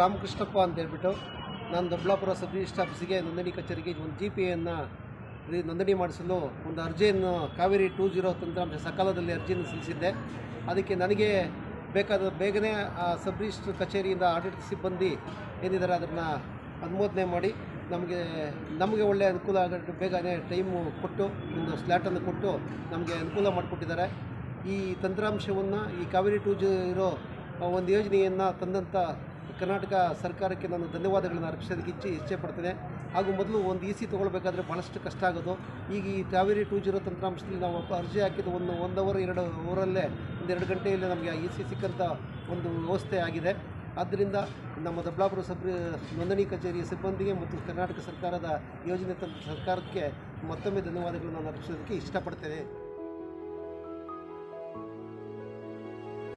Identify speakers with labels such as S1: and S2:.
S1: ರಾಮಕೃಷ್ಣಪ್ಪ ಅಂತ ಹೇಳ್ಬಿಟ್ಟು ನಾನು ದೊಡ್ಡಬಳ್ಳಾಪುರ ಸಬ್ ರಿಜಿಸ್ಟರ್ ಆಫೀಸಿಗೆ ನೋಂದಣಿ ಕಚೇರಿಗೆ ಒಂದು ಜಿ ಪಿ ಎನ್ನ ನೋಂದಣಿ ಮಾಡಿಸಲು ಒಂದು ಅರ್ಜಿಯನ್ನು ಕಾವೇರಿ ಟೂ ಜೀರೋ ತಂತ್ರಾಂಶ ಸಕಾಲದಲ್ಲಿ ಅರ್ಜಿಯನ್ನು ಸಲ್ಲಿಸಿದ್ದೆ. ಅದಕ್ಕೆ ನನಗೆ ಬೇಕಾದ ಬೇಗನೆ ಆ ಸಬ್ ರಿಜಿಸ್ಟರ್ ಕಚೇರಿಯಿಂದ ಆಡಳಿತ ಸಿಬ್ಬಂದಿ ಏನಿದ್ದಾರೆ ಅದನ್ನು ಅನುಮೋದನೆ ಮಾಡಿ ನಮಗೆ ನಮಗೆ ಒಳ್ಳೆಯ ಅನುಕೂಲ ಆಗೋಕ್ಕೆ ಬೇಗನೆ ಟೈಮು ಕೊಟ್ಟು, ಒಂದು ಸ್ಲ್ಯಾಟನ್ನು ಕೊಟ್ಟು ನಮಗೆ ಅನುಕೂಲ ಮಾಡಿಕೊಟ್ಟಿದ್ದಾರೆ. ಈ ತಂತ್ರಾಂಶವನ್ನು ಈ ಕಾವೇರಿ ಟೂ ಜೀರೋ ಒಂದು ಯೋಜನೆಯನ್ನು ತಂದಂಥ ಕರ್ನಾಟಕ ಸರ್ಕಾರಕ್ಕೆ ನಾನು ಧನ್ಯವಾದಗಳನ್ನು ಅರ್ಪಿಸೋದಕ್ಕೆ ಇಚ್ಛೆ ಪಡ್ತೇನೆ. ಹಾಗೂ ಮೊದಲು ಒಂದು ಇ ಸಿ ತೊಗೊಳ್ಬೇಕಾದ್ರೆ ಭಾಳಷ್ಟು ಕಷ್ಟ ಆಗೋದು. ಈಗ ಈ ಕಾವೇರಿ ಟೂ ಜೀರೋ ತಂತ್ರಾಂಶದಲ್ಲಿ ನಾವು ಅರ್ಜಿ ಹಾಕಿದ ಒಂದು ಒಂದು ಅವರ್ ಎರಡು ಅವರಲ್ಲೇ ಒಂದು ಎರಡು ಗಂಟೆಯಲ್ಲಿ ನಮಗೆ ಇ ಸಿ ಸಿಕ್ಕಂಥ ಒಂದು ವ್ಯವಸ್ಥೆ ಆಗಿದೆ. ಆದ್ದರಿಂದ ನಮ್ಮ ದೊಡ್ಡಬಳ್ಳಾಪುರ ಸಬ್ ನೋಂದಣಿ ಕಚೇರಿಯ ಸಿಬ್ಬಂದಿಗೆ ಮತ್ತು ಕರ್ನಾಟಕ ಸರ್ಕಾರದ ಯೋಜನೆ ತಂತ್ರ ಸರ್ಕಾರಕ್ಕೆ ಮತ್ತೊಮ್ಮೆ ಧನ್ಯವಾದಗಳನ್ನು ನಾನು ಅರ್ಪಿಸೋದಕ್ಕೆ ಇಷ್ಟಪಡ್ತೇನೆ.